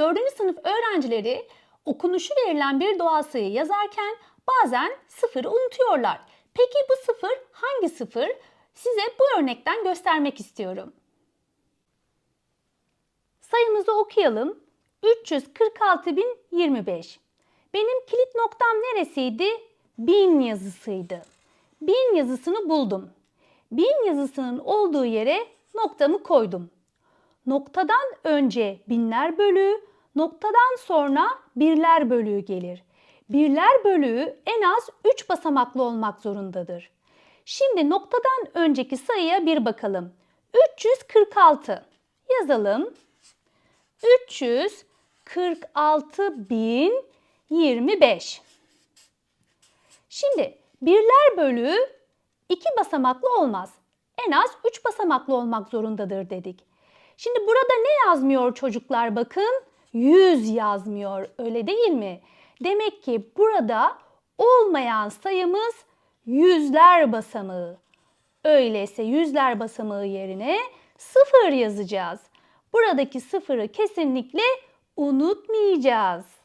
4. sınıf öğrencileri okunuşu verilen bir doğal sayı yazarken bazen sıfırı unutuyorlar. Peki bu sıfır hangi sıfır? Size bu örnekten göstermek istiyorum. Sayımızı okuyalım. 346.025. Benim kilit noktam neresiydi? Bin yazısıydı. Bin yazısını buldum. Bin yazısının olduğu yere noktamı koydum. Noktadan önce binler bölüğü, noktadan sonra birler bölüğü gelir. Birler bölüğü en az 3 basamaklı olmak zorundadır. Şimdi noktadan önceki sayıya bir bakalım. 346 yazalım. 346.025. Şimdi birler bölüğü iki basamaklı olmaz. En az 3 basamaklı olmak zorundadır dedik. Şimdi burada ne yazmıyor çocuklar bakın? 100 yazmıyor öyle değil mi? Demek ki burada olmayan sayımız yüzler basamağı. Öyleyse yüzler basamağı yerine sıfır yazacağız. Buradaki sıfırı kesinlikle unutmayacağız.